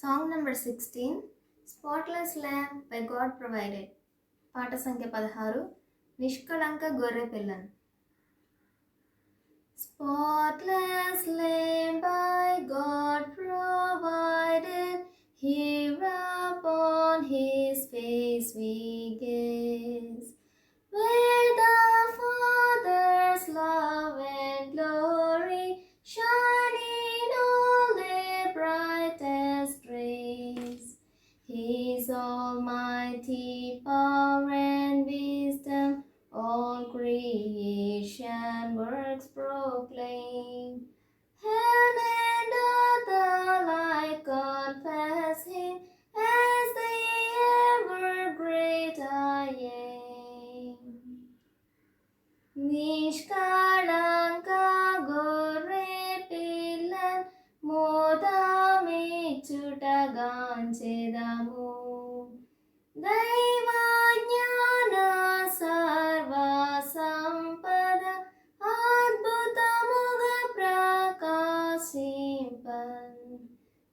Song number sixteen spotless lamp by God provided పాట సంఖ్య పదహారు నిష్కళంక గొర్రె పిల్లను. Spotless lamb by God provided, here upon his face we words proclaim.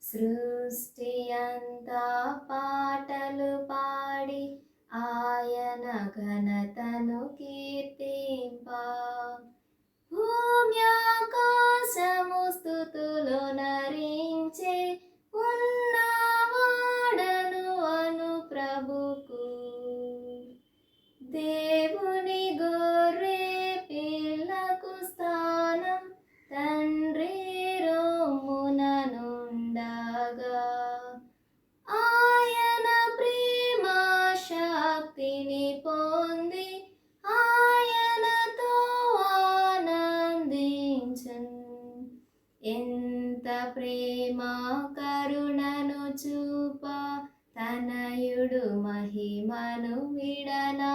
సృష్టి అంతా పాటలు పాడి ఆయన ఘనతను కీర్తింప. భూమ్యాకాశము ఎంత ప్రేమ కరుణను చూప తనయుడు మహిమను విడనా.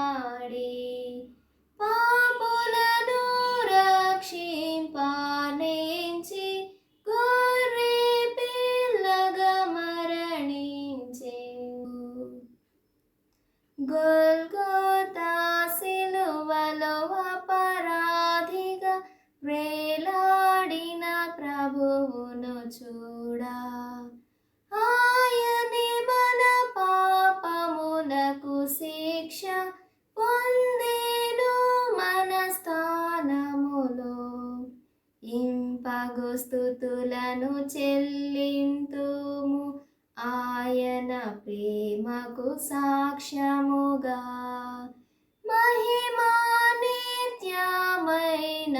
ప్రభువును చూడా. ఆయనే మన పాపమునకు శిక్ష పొందేను మన స్థానములో. ఇంపగు స్థుతులను చెల్లింతుము ఆయన ప్రేమకు సాక్ష్యముగా. మహిమా నిత్యమైన